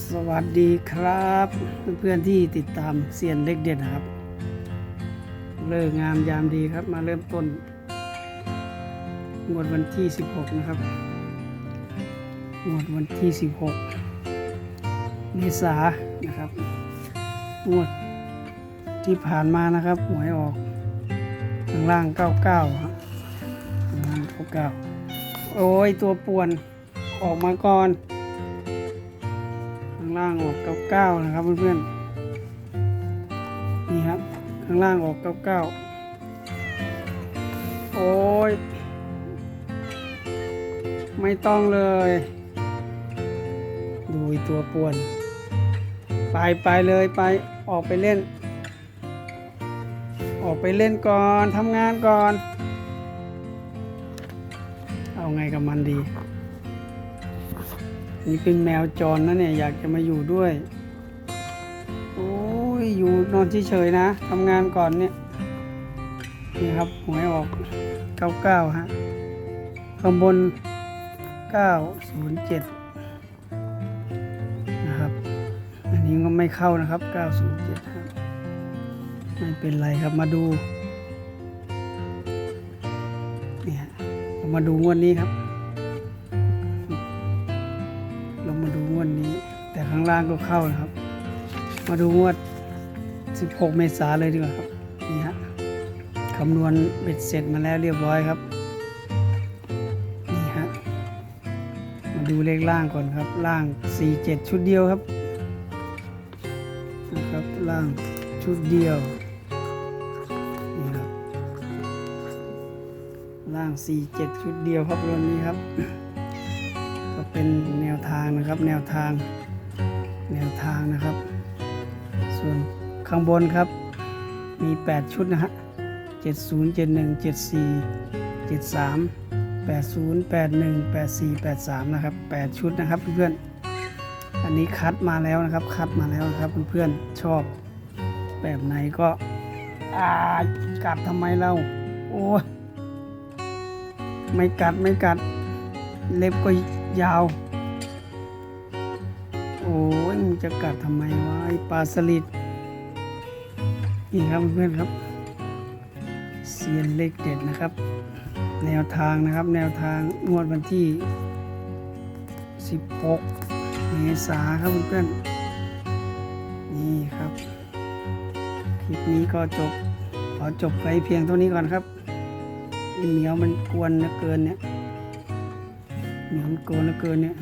สวัสดีครับ เพื่อนๆที่ติดตามเซียนเล็กเด็ดนครับ เลิกงามยามดีครับมาเริ่มต้นงวดวันที่ 16 นะครับงวดวันที่ 16 เมษานนะครับงวดที่ผ่านมานะครับหวยออกข้างล่าง 99ครับข้างล่าง99โอ้ยตัวป่วนออกมาก่อน ล่างออก99นะครับเพื่อนๆนี่ครับข้างล่างออก99โอ้ยไม่ต้องเลย ดูตัวป่วน ไปไปเลยไปออกไปเล่น ออกไปเล่นก่อนทำงานก่อน เอาไงกับมันดี นี่เป็นแมวจรนะเนี่ยอยากจะมาอยู่ด้วย โอ้ยอยู่นอนเฉยๆนะทำงานก่อนเนี่ยนี่ครับหวยออก 99 ฮะ ข้างบน 907 นะครับ อันนี้ก็ไม่เข้านะครับ 907ครับไม่เป็นไรครับมาดูเนี่ยมาดูงวดนี้ครับางล่างก็เข้านะครับ มาดูงวด 16 เมษาเลยดีกว่าครับ นี่ฮะคำนวณเบ็ดเสร็จมาแล้วเรียบร้อยครับ นี่ฮะ มาดูเลขล่างก่อนครับ ล่าง 47 ชุดเดียวครับ นะครับ ล่างชุดเดียว นี่ครับ ล่าง 47 ชุดเดียวครับวันนี้ครับ ก็เป็นแนวทางนะครับ แนวทาง แนวทางนะครับ ส่วนข้างบนครับ มี 8 ชุดนะฮะ70 71 74 73 80 81 84 83 นะครับ 8 ชุดนะครับเพื่อนๆ อันนี้คัดมาแล้วนะครับ คัดมาแล้วนะครับเพื่อนๆ ชอบแบบไหนก็อากัดทำไมเรา โอ้ไม่กัดไม่กัด เล็บก็ยาว อ้ยมึงจะกัดทำไมวะไอปลาสลิดนี่ครับเพื่อนครับเซียนเล็กเด็ดนะครับ แนวทางนะครับ แนวทางงวดวันที่ 16 เมษาครับเพื่อนๆนี่ครับ คลิปนี้ก็จบ ขอจบไปเพียงเท่านี้ก่อนครับเหมียวมันกวนเหลือเกินเนี่ยเหมียวมันกวนเหลือเกินเนี่ย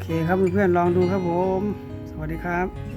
เคครับเพื่อนๆลองดูครับผม สวัสดีครับ